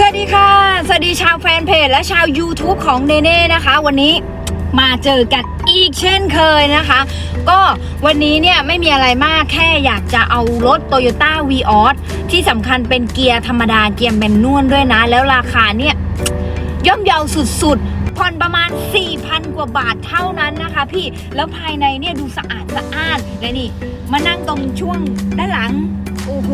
สวัสดีค่ะ สวัสดีชาวแฟนเพจและชาว YouTube ของเนเน่นะคะ วันนี้มาเจอกันอีกเช่นเคยนะคะ ก็วันนี้เนี่ยไม่มีอะไรมากแค่อยากจะเอารถ Toyota v ีออที่สำคัญเป็นเกียร์ธรรมดาเกียร์แมนนวลด้วยนะ แล้วราคาเนี่ย ย่อมเยาสุดๆผ่อนประมาณ 4,000 กว่าบาทเท่านั้นนะคะ พี่แล้วภายในเนี่ยดูสะอาดสะอ้านและนี่ มานั่งตรงช่วงด้านหลัง โอ้โห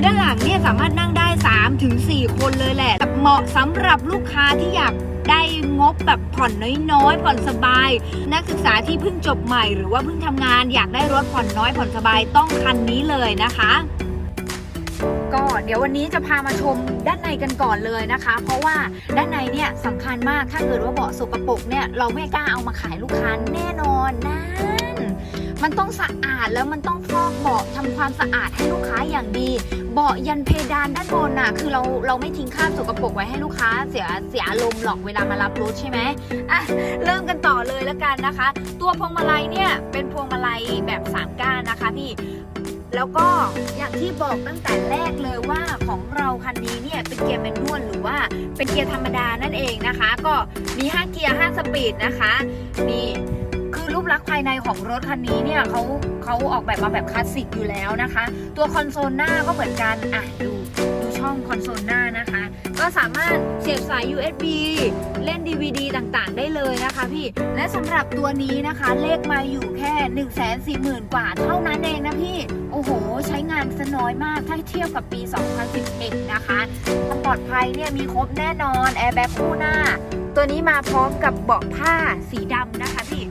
คือด้านหลังเนี่ยสามารถนั่งได้3-4ถึง4คนเลยแหละแบบเหมาะสำหรับลูกค้าที่อยากได้งบแบบผ่อนน้อยๆ ผ่อนสบาย นักศึกษาที่เพิ่งจบใหม่หรือว่าเพิ่งทำงานอยากได้รถผ่อนน้อยผ่อนสบายต้องคันนี้เลยนะคะ ก็เดี๋ยววันนี้จะพามาชมด้านในกันก่อนเลยนะคะ เพราะว่าด้านในเนี่ยสำคัญมากถ้าเกิดว่าเบาะสกปรกเนี่ยเราไม่กล้าเอามาขายลูกค้าแน่นอนนั่น มันต้องสะอาดแล้วมันต้องฟอกเบาะทำความสะอาดให้ลูกค้าอย่างดี เบาะยันเพดานด้านบนน่ะ คือเราเราไม่ทิ้งคราบสกปรกไว้ให้ลูกค้าเสียเสียอารมณ์หรอกเวลามารับรถใช่ไหมอะเริ่มกันต่อเลยแล้วกันนะคะ ตัวพวงมาลัยเนี่ยเป็นพวงมาลัยแบบสามก้านนะคะพี่แล้วก็อย่างที่บอกตั้งแต่แรกเลยว่าของเราคันนี้เนี่ยเป็นเกียร์แมนนวลหรือว่าเป็นเกียร์ธรรมดานั่นเองนะคะ ก็มี 5 เกียร์ 5 สปีดนะคะนี่ ปลักษณ์ภายในของรถคันนี้เนี่ยเขาเขาออกแบบมาแบบคลาสสิกอยู่แล้วนะคะ ตัวคอนโซลหน้าก็เหมือนกันอะดูดูช่องคอนโซลหน้านะคะ ก็สามารถเสียบสาย USB เล่น DVD ต่างๆ ได้เลยนะคะพี่ และสำหรับตัวนี้นะคะ เลขมาอยู่แค่ 1 4 0 0 0 0 กว่าเท่านั้นเองนะพี่ โอ้โห ใช้งานสน้อยมากถ้าเทียบกับปี 2011 นะคะความปลอดภัยเนี่ยมีครบแน่นอนแอร์แบ็กคู่หน้า ตัวนี้มาพร้อมกับเบาะผ้าสีดำนะคะพี่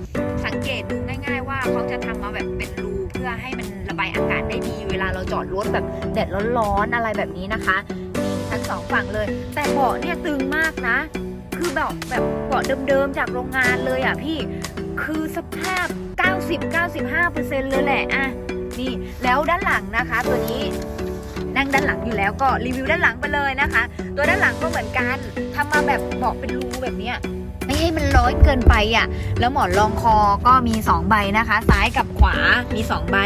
เขาจะทำมาแบบเป็นรูเพื่อให้มันระบายอากาศได้ดี เวลาเราจอดรถแบบแดดร้อนๆอะไรแบบนี้นะคะนี่ทั้งสองฝั่งเลย แต่เบาะเนี่ยตึงมากนะ คือแบบแบบเบาะเดิมๆจากโรงงานเลยอะพี่คือสภาพ 90-95%เลยแหละอะนี่แล้วด้านหลังนะคะ ตัวนี้นั่งด้านหลังอยู่แล้วก็รีวิวด้านหลังไปเลยนะคะ ตัวด้านหลังก็เหมือนกันทำมาแบบเบาะเป็นรูแบบเนี้ย ไม่ให้มันร้อนเกินไปอะ แล้วหมอนรองคอก็มี 2 ใบนะคะ ซ้ายกับขวามี 2 ใบ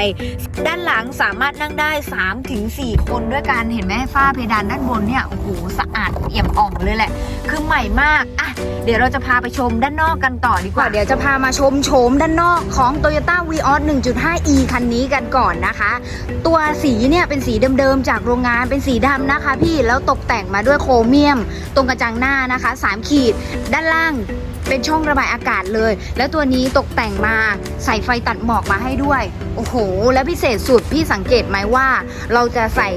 ด้านหลังสามารถนั่งได้3ถึง4คนด้วยกัน เห็นไหมฝ้าเพดานด้านบนเนี่ย โอ้โห สะอาดเอี่ยมอ่องเลยแหละ คือใหม่มาก อะ เดี๋ยวเราจะพาไปชมด้านนอกกันต่อดีกว่า เดี๋ยวจะพามาชมโฉมด้านนอกของ Toyota v ีออส 1.5e คันนี้กันก่อนนะคะ ตัวสีเนี่ยเป็นสีเดิมๆจากโรงงานเป็นสีดำนะคะ พี่ แล้วตกแต่งมาด้วยโครเมียม ตรงกระจังหน้านะคะ 3 ขีด ด้านล่าง เป็นช่องระบายอากาศเลย แล้วตัวนี้ตกแต่งมาใส่ไฟตัดหมอกมาให้ด้วย โอ้โห และพิเศษสุดพี่สังเกตไหมว่า เราจะใส่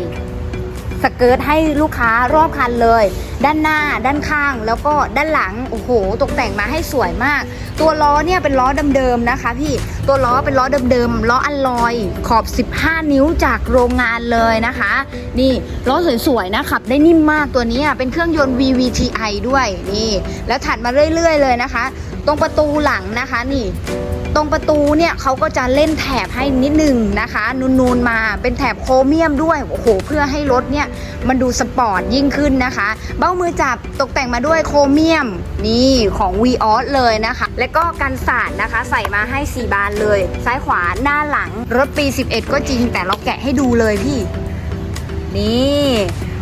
สเกิร์ตให้ลูกค้ารอบคันเลย ด้านหน้าด้านข้างแล้วก็ด้านหลังโอ้โห ตกแต่งมาให้สวยมาก ตัวล้อเนี่ยเป็นล้อเดิมๆนะคะ พี่ตัวล้อเป็นล้อเดิมๆล้ออัลลอยขอบ 15 นิ้วจากโรงงานเลยนะคะ นี่ล้อสวยๆนะขับได้นิ่มมากตัวนี้เป็นเครื่องยนต์ VVTi ด้วยนี่แล้วถัดมาเรื่อย ๆ เลยนะคะ ตรงประตูหลังนะคะนี่ ตรงประตูเนี่ยเขาก็จะเล่นแถบให้นิดนึงนะคะนูนๆมาเป็นแถบโครเมียมด้วยโอ้โหเพื่อให้รถเนี่ยมันดูสปอร์ตยิ่งขึ้นนะคะ เบ้ามือจับตกแต่งมาด้วยโครเมียมนี่ของ v ีออสเลยนะคะ และก็กันสาดนะคะ ใส่มาให้ 4 บานเลย ซ้ายขวาหน้าหลังรถปี 11 ก็จริงแต่เราแกะให้ดูเลยพี่ นี่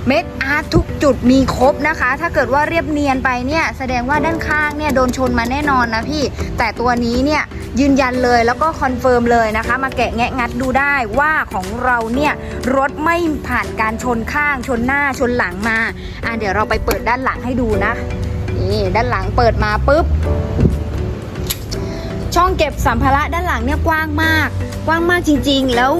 เม็ดอาร์ตทุกจุดมีครบนะคะ ถ้าเกิดว่าเรียบเนียนไปเนี่ยแสดงว่าด้านข้างเนี่ยโดนชนมาแน่นอนนะพี่ แต่ตัวนี้เนี่ยยืนยันเลยแล้วก็คอนเฟิร์มเลยนะคะ มาแกะแงะงัดดูได้ว่าของเราเนี่ยรถไม่ผ่านการชนข้างชนหน้าชนหลังมาอะเดี๋ยวเราไปเปิดด้านหลังให้ดูนะนี่ด้านหลังเปิดมาปุ๊บช่องเก็บสัมภาระด้านหลังเนี่ยกว้างมาก กว้างมากจริง ๆ แล้ว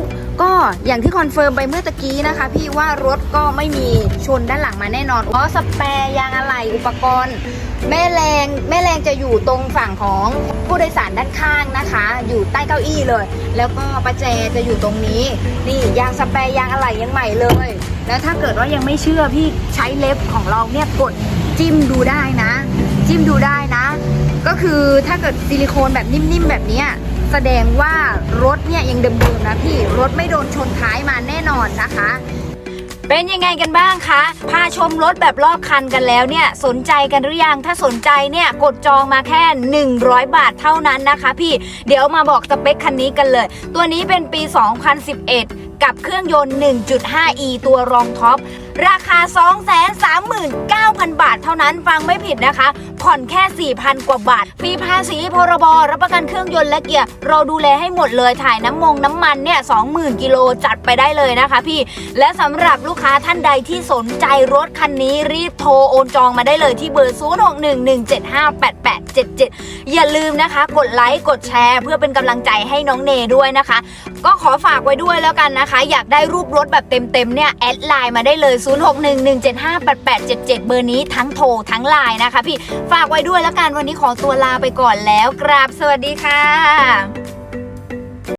ก็อย่างที่คอนเฟิร์มไปเมื่อตะกี้นะคะ พี่ว่ารถก็ไม่มีชนด้านหลังมาแน่นอนเพราะสแปร์ยางอะไหล่อุปกรณ์ แม่แรงแม่แรงจะอยู่ตรงฝั่งของผู้โดยสารด้านข้างนะคะ อยู่ใต้เก้าอี้เลย แล้วก็ประแจจะอยู่ตรงนี้ นี่ยางสแปร์ยางอะไหล่ยังใหม่เลย แล้วถ้าเกิดว่ายังไม่เชื่อพี่ใช้เล็บของเราเนี่ยกดจิ้มดูได้นะ จิ้มดูได้นะ ก็คือถ้าเกิดซิลิโคนแบบนิ่มๆแบบนี้ แสดงว่ารถเนี่ยยังเดิมๆนะพี่รถไม่โดนชนท้ายมาแน่นอนนะคะ เป็นยังไงกันบ้างคะพาชมรถแบบรอบคันกันแล้วเนี่ยสนใจกันหรือยังถ้าสนใจเนี่ยกดจองมาแค่ 100 บาทเท่านั้นนะคะ พี่เดี๋ยวมาบอกสเปคคันนี้กันเลย ตัวนี้เป็นปี 2011 กับเครื่องยนต์ 1.5e ตัวรองท็อป ราคา 239,000 บาทเท่านั้นฟังไม่ผิดนะคะ ผ่อนแค่ 4,000 กว่าบาท ฟรีภาษีพรบรับประกันเครื่องยนต์และเกียร์ เราดูแลให้หมดเลยถ่ายน้ำมงน้ำมันเนี่ย 20,000 กิโลจัดไปได้เลยนะคะพี่ และสำหรับลูกค้าท่านใดที่สนใจรถคันนี้รีบโทรโอนจองมาได้เลยที่เบอร์ 0611758877 อย่าลืมนะคะ กดไลค์กดแชร์เพื่อเป็นกำลังใจให้น้องเนด้วยนะคะ ก็ขอฝากไว้ด้วยแล้วกันนะคะ อยากได้รูปรถแบบเต็มๆเนี่ยแอดไลน์มาได้เลย0611758877 เบอร์นี้ทั้งโทรทั้งไลน์นะคะพี่ฝากไว้ด้วยแล้วกันวันนี้ขอตัวลาไปก่อนแล้วกราบสวัสดีค่ะ